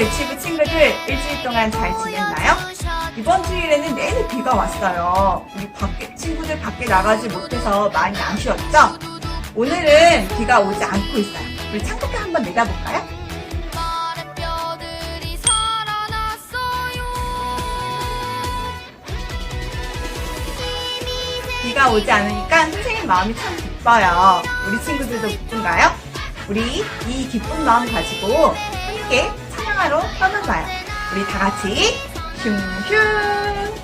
유치부 친구들 일주일 동안 잘 지냈나요? 이번 주일에는 내내 비가 왔어요. 우리 밖에, 친구들 밖에 나가지 못해서 많이 아쉬웠죠? 오늘은 비가 오지 않고 있어요. 우리 창밖에 한번 내다볼까요? 비가 오지 않으니까 선생님 마음이 참 기뻐요. 우리 친구들도 기쁜가요? 우리 이 기쁜 마음 가지고 함께 찬양하러 떠나봐요. 우리 다 같이 슝슝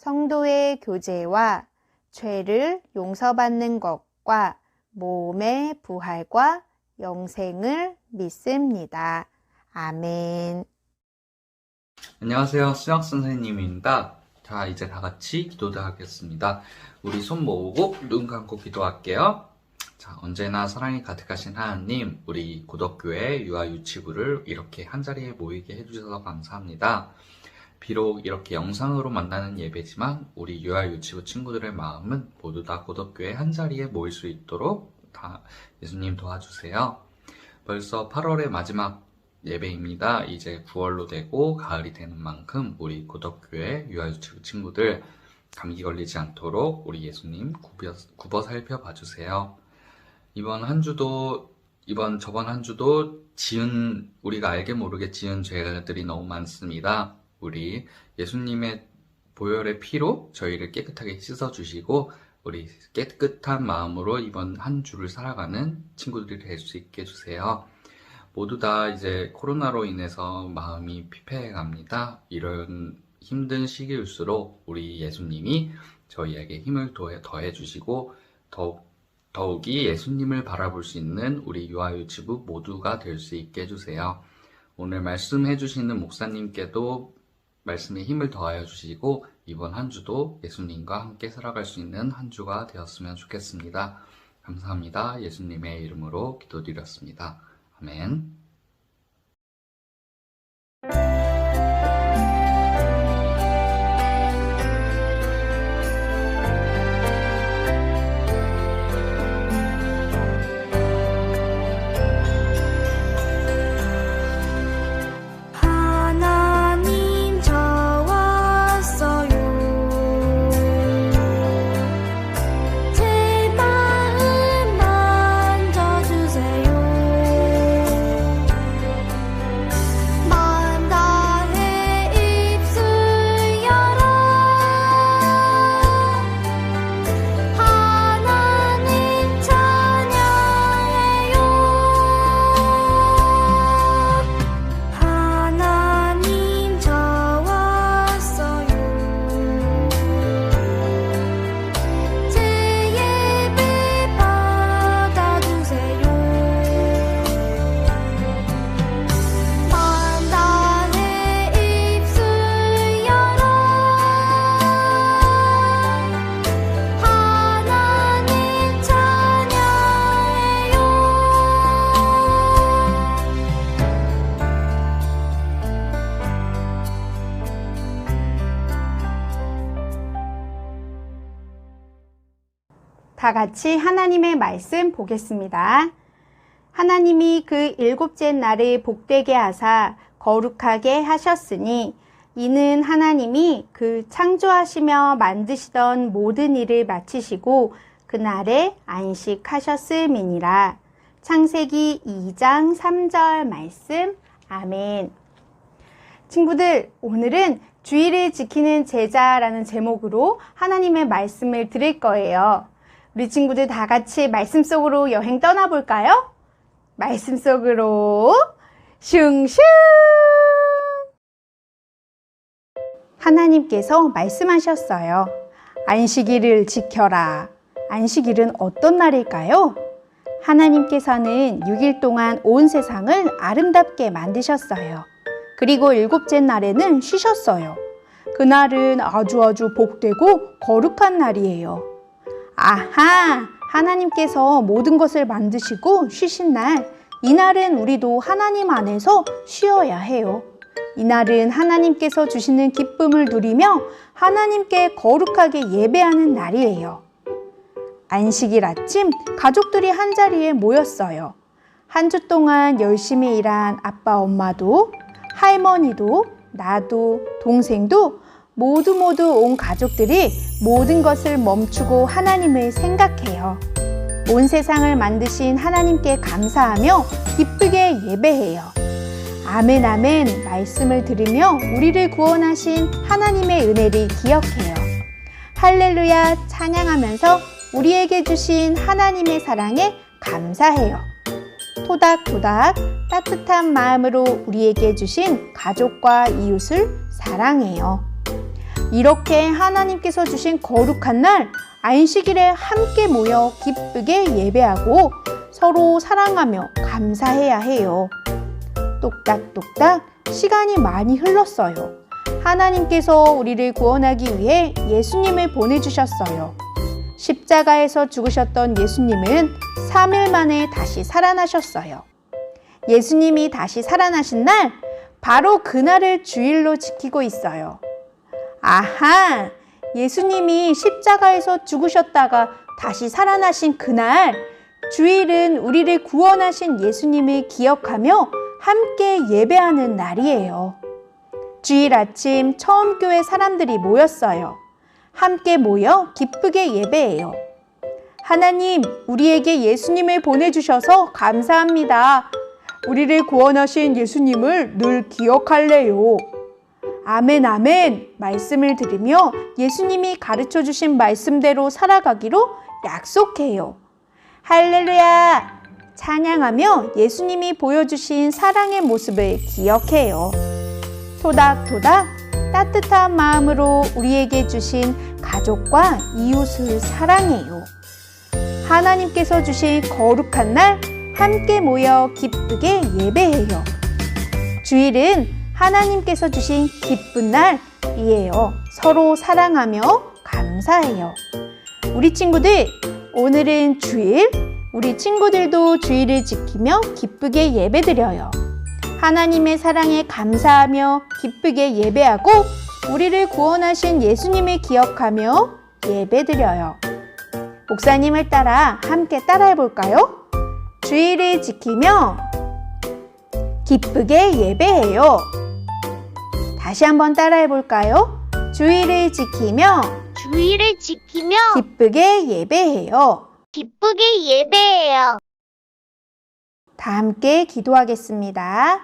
성도의 교제와 죄를 용서받는 것과 몸의 부활과 영생을 믿습니다. 아멘. 안녕하세요. 수학 선생님입니다. 자, 이제 다 같이 기도를 하겠습니다. 우리 손 모으고 눈 감고 기도할게요. 자, 언제나 사랑이 가득하신 하나님, 우리 구덕교회 유아 유치부를 이렇게 한 자리에 모이게 해주셔서 감사합니다. 비록 이렇게 영상으로 만나는 예배지만 우리 유아 유치부 친구들의 마음은 모두 다 구덕교회 한자리에 모일 수 있도록 다 예수님 도와주세요. 벌써 8월의 마지막 예배입니다. 이제 9월로 되고 가을이 되는 만큼 우리 구덕교회 유아유치부 친구들 감기 걸리지 않도록 우리 예수님 굽어, 굽어 살펴봐 주세요. 이번 한 주도 이번 저번 한 주도 지은 우리가 알게 모르게 지은 죄들이 너무 많습니다. 우리 예수님의 보혈의 피로 저희를 깨끗하게 씻어 주시고 우리 깨끗한 마음으로 이번 한 주를 살아가는 친구들이 될 수 있게 해주세요. 모두 다 이제 코로나로 인해서 마음이 피폐해 갑니다. 이런 힘든 시기일수록 우리 예수님이 저희에게 힘을 더해, 더해 주시고 더욱 더욱이 예수님을 바라볼 수 있는 우리 유아유치부 모두가 될 수 있게 해주세요. 오늘 말씀해 주시는 목사님께도 말씀에 힘을 더하여 주시고 이번 한 주도 예수님과 함께 살아갈 수 있는 한 주가 되었으면 좋겠습니다. 감사합니다. 예수님의 이름으로 기도드렸습니다. 아멘. 다 같이 하나님의 말씀 보겠습니다. 하나님이 그 일곱째 날을 복되게 하사 거룩하게 하셨으니 이는 하나님이 그 창조하시며 만드시던 모든 일을 마치시고 그날에 안식하셨음이니라. 창세기 2장 3절 말씀. 아멘. 친구들, 오늘은 주의를 지키는 제자라는 제목으로 하나님의 말씀을 드릴 거예요. 우리 친구들 다 같이 말씀 속으로 여행 떠나볼까요? 말씀 속으로 슝슝! 하나님께서 말씀하셨어요. 안식일을 지켜라. 안식일은 어떤 날일까요? 하나님께서는 6일 동안 온 세상을 아름답게 만드셨어요. 그리고 일곱째 날에는 쉬셨어요. 그날은 아주 아주 복되고 거룩한 날이에요. 아하! 하나님께서 모든 것을 만드시고 쉬신 날, 이날은 우리도 하나님 안에서 쉬어야 해요. 이날은 하나님께서 주시는 기쁨을 누리며 하나님께 거룩하게 예배하는 날이에요. 안식일 아침 가족들이 한 자리에 모였어요. 한 주 동안 열심히 일한 아빠 엄마도 할머니도 나도 동생도 모두 모두 온 가족들이 모든 것을 멈추고 하나님을 생각해요. 온 세상을 만드신 하나님께 감사하며 기쁘게 예배해요. 아멘 아멘 말씀을 들으며 우리를 구원하신 하나님의 은혜를 기억해요. 할렐루야 찬양하면서 우리에게 주신 하나님의 사랑에 감사해요. 토닥토닥 따뜻한 마음으로 우리에게 주신 가족과 이웃을 사랑해요. 이렇게 하나님께서 주신 거룩한 날 안식일에 함께 모여 기쁘게 예배하고 서로 사랑하며 감사해야 해요. 똑딱똑딱 시간이 많이 흘렀어요. 하나님께서 우리를 구원하기 위해 예수님을 보내주셨어요. 십자가에서 죽으셨던 예수님은 3일 만에 다시 살아나셨어요. 예수님이 다시 살아나신 날, 바로 그날을 주일로 지키고 있어요. 아하! 예수님이 십자가에서 죽으셨다가 다시 살아나신 그날, 주일은 우리를 구원하신 예수님을 기억하며 함께 예배하는 날이에요. 주일 아침 처음 교회 사람들이 모였어요. 함께 모여 기쁘게 예배해요. 하나님, 우리에게 예수님을 보내주셔서 감사합니다. 우리를 구원하신 예수님을 늘 기억할래요. 아멘, 아멘. 말씀을 들으며 예수님이 가르쳐 주신 말씀대로 살아가기로 약속해요. 할렐루야! 찬양하며 예수님이 보여주신 사랑의 모습을 기억해요. 토닥토닥 따뜻한 마음으로 우리에게 주신 가족과 이웃을 사랑해요. 하나님께서 주신 거룩한 날 함께 모여 기쁘게 예배해요. 주일은 하나님께서 주신 기쁜 날이에요. 서로 사랑하며 감사해요. 우리 친구들, 오늘은 주일, 우리 친구들도 주일을 지키며 기쁘게 예배드려요. 하나님의 사랑에 감사하며 기쁘게 예배하고 우리를 구원하신 예수님을 기억하며 예배드려요. 목사님을 따라 함께 따라해 볼까요? 주일을 지키며 기쁘게 예배해요. 다시 한번 따라해 볼까요? 주일을 지키며 주의를 지키며 기쁘게 예배해요. 기쁘게 예배해요. 다 함께 기도하겠습니다.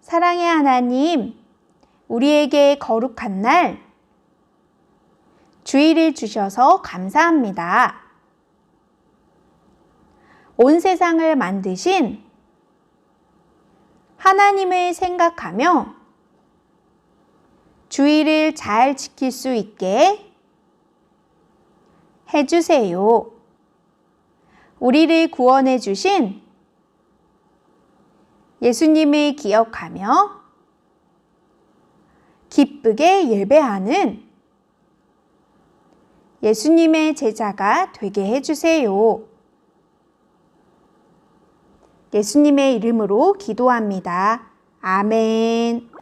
사랑의 하나님, 우리에게 거룩한 날, 주의를 주셔서 감사합니다. 온 세상을 만드신 하나님을 생각하며 주의를 잘 지킬 수 있게 해주세요. 우리를 구원해 주신 예수님을 기억하며 기쁘게 예배하는 예수님의 제자가 되게 해주세요. 예수님의 이름으로 기도합니다. 아멘.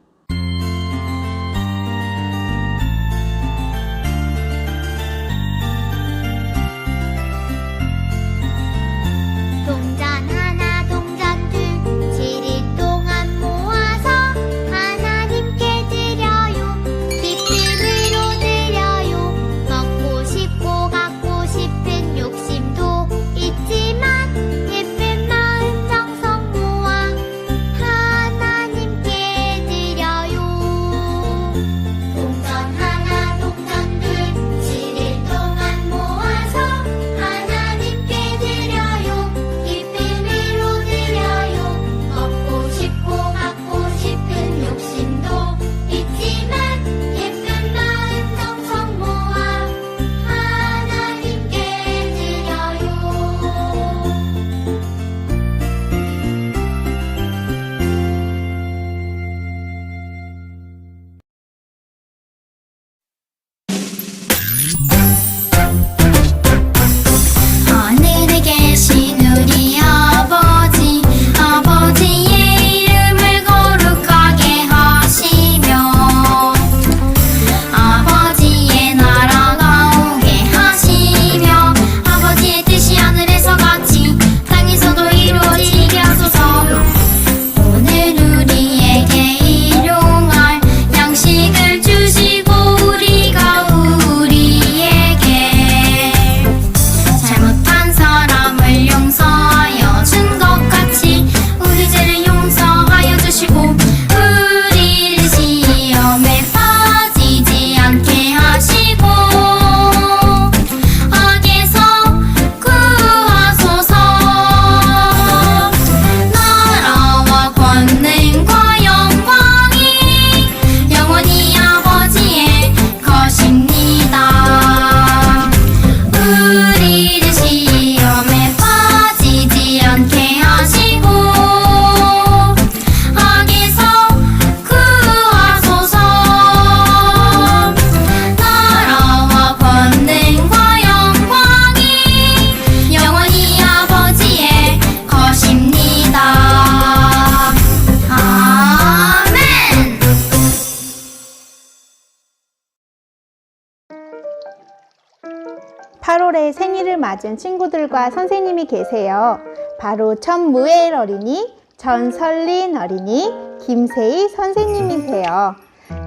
생일을 맞은 친구들과 선생님이 계세요. 바로 천무엘 어린이, 전설린 어린이, 김세희 선생님이세요.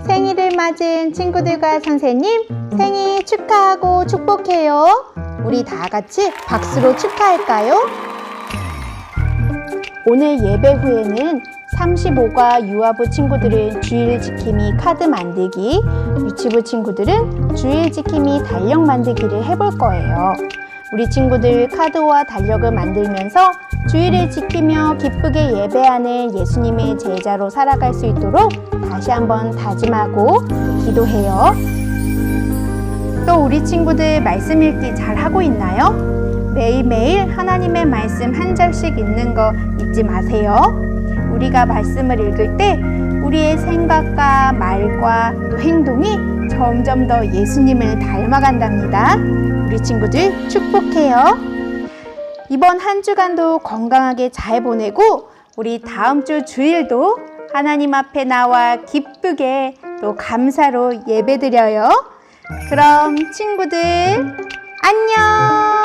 생일을 맞은 친구들과 선생님 생일 축하하고 축복해요. 우리 다 같이 박수로 축하할까요? 오늘 예배 후에는 35과 유아부 친구들은 주일 지킴이 카드 만들기, 유치부 친구들은 주일 지킴이 달력 만들기를 해볼 거예요. 우리 친구들 카드와 달력을 만들면서 주일을 지키며 기쁘게 예배하는 예수님의 제자로 살아갈 수 있도록 다시 한번 다짐하고 기도해요. 또 우리 친구들 말씀 읽기 잘 하고 있나요? 매일매일 하나님의 말씀 한 절씩 읽는 거 잊지 마세요. 우리가 말씀을 읽을 때 우리의 생각과 말과 또 행동이 점점 더 예수님을 닮아간답니다. 우리 친구들 축복해요. 이번 한 주간도 건강하게 잘 보내고 우리 다음 주 주일도 하나님 앞에 나와 기쁘게 또 감사로 예배드려요. 그럼 친구들 안녕!